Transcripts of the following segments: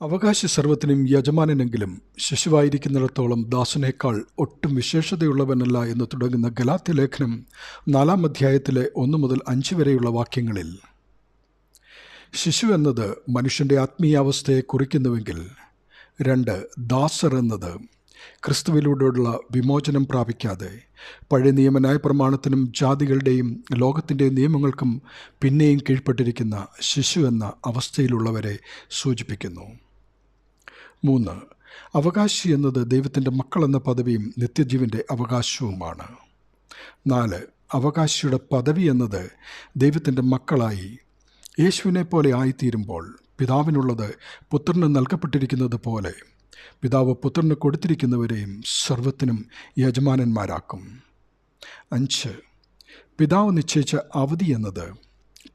അവകാശ സർവത്തിനും യജമാനനെങ്കിലും ശിശുവായിരിക്കുന്നിടത്തോളം ദാസനേക്കാൾ ഒട്ടും വിശേഷതയുള്ളവനല്ല എന്ന് തുടങ്ങുന്ന ഗലാത്യ ലേഖനം നാലാം അധ്യായത്തിലെ ഒന്നു മുതൽ അഞ്ച് വരെയുള്ള വാക്യങ്ങളിൽ. ശിശു എന്നത് മനുഷ്യന്റെ ആത്മീയാവസ്ഥയെ കുറിക്കുന്നുവെങ്കിൽ രണ്ട് ദാസർ എന്നത് ക്രിസ്തുവിലൂടെയുള്ള വിമോചനം പ്രാപിക്കാതെ പഴയ നിയമനായ പ്രമാണത്തിനും ജാതികളുടെയും ലോകത്തിന്റെയും നിയമങ്ങൾക്കും പിന്നെയും കീഴ്പ്പെട്ടിരിക്കുന്ന ശിശു എന്ന അവസ്ഥയിലുള്ളവരെ സൂചിപ്പിക്കുന്നു. മൂന്ന്. അവകാശി എന്നത് ദൈവത്തിന്റെ മക്കളെന്ന പദവിയും നിത്യജീവന്റെ അവകാശവുമാണ്. നാല്. അവകാശിയുടെ പദവി എന്നത് ദൈവത്തിന്റെ മക്കളായി യേശുവിനെ പോലെ ആയിത്തീരുമ്പോൾ പിതാവിനുള്ളത് പുത്രന് നൽകപ്പെട്ടിരിക്കുന്നത് പോലെ പിതാവ് പുത്രന് കൊടുത്തിരിക്കുന്നവരെയും സർവത്തിനും യജമാനന്മാരാക്കും. അഞ്ച്. പിതാവ് നിശ്ചയിച്ച അവധി എന്നത്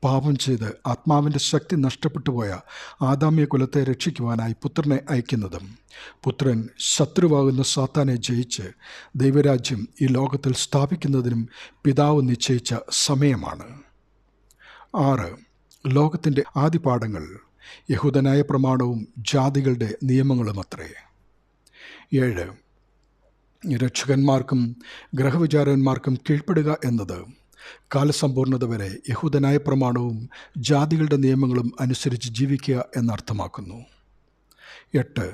പാപം ചെയ്ത് ആത്മാവിന്റെ ശക്തി നഷ്ടപ്പെട്ടു പോയ ആദാമ്യ കുലത്തെ രക്ഷിക്കുവാനായി പുത്രനെ അയക്കുന്നതും. പുത്രൻ ശത്രുവാകുന്ന സാത്താനെ ജയിച്ച് ദൈവരാജ്യം ഈ ലോകത്തിൽ സ്ഥാപിക്കുന്നതിനും പിതാവ് നിശ്ചയിച്ച സമയമാണ്. ആറ്. ലോകത്തിന്റെ ആദിപാഠങ്ങൾ. യഹൂദനായ പ്രമാണവും ജാതികളുടെ നിയമങ്ങളും അത്രേ ഏഴ്. രക്ഷകന്മാർക്കും ഗ്രഹവിചാരന്മാർക്കും കീഴ്പ്പെടുക എന്നത് കാലസമ്പൂർണത വരെ യഹൂദനായ പ്രമാണവും ജാതികളുടെ നിയമങ്ങളും അനുസരിച്ച് ജീവിക്കുക എന്നർത്ഥമാക്കുന്നു. എട്ട്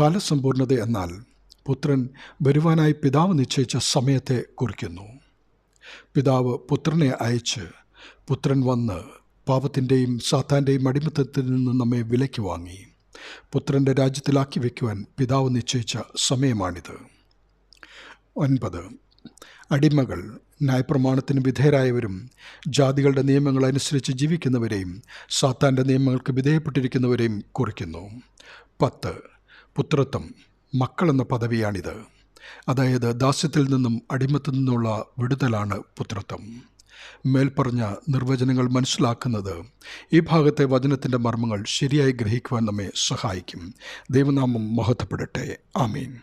കാലസമ്പൂർണത എന്നാൽ പുത്രൻ വരുവാനായി പിതാവ് നിശ്ചയിച്ച സമയത്തെ കുറിക്കുന്നു. പിതാവ് പുത്രനെ അയച്ച് പുത്രൻ വന്ന് പാപത്തിന്റെയും സാത്താന്റെയും അടിമത്തത്തിൽ നിന്ന് നമ്മെ വിലയ്ക്ക് വാങ്ങി. പുത്രന്റെ രാജ്യത്തിലാക്കി വയ്ക്കുവാൻ പിതാവ് നിശ്ചയിച്ച സമയമാണിത്. ഒൻപത് അടിമകൾ ന്യായപ്രമാണത്തിന് വിധേയരായവരും ജാതികളുടെ നിയമങ്ങൾ അനുസരിച്ച് ജീവിക്കുന്നവരെയും സാത്താന്റെ നിയമങ്ങൾക്ക് വിധേയപ്പെട്ടിരിക്കുന്നവരെയും കുറിക്കുന്നു. പത്ത്. പുത്രത്വം. മക്കളെന്ന പദവിയാണിത്. അതായത് ദാസ്യത്തിൽ നിന്നും അടിമത്തിൽ നിന്നുള്ള വിടുതലാണ് പുത്രത്വം. മേൽപ്പറഞ്ഞ നിർവചനങ്ങൾ മനസ്സിലാക്കുന്നത് ഈ ഭാഗത്തെ വചനത്തിന്റെ മർമ്മങ്ങൾ ശരിയായി ഗ്രഹിക്കുവാൻ നമ്മെ സഹായിക്കും. ദൈവനാമം മഹത്വപ്പെടട്ടെ. ആമീൻ.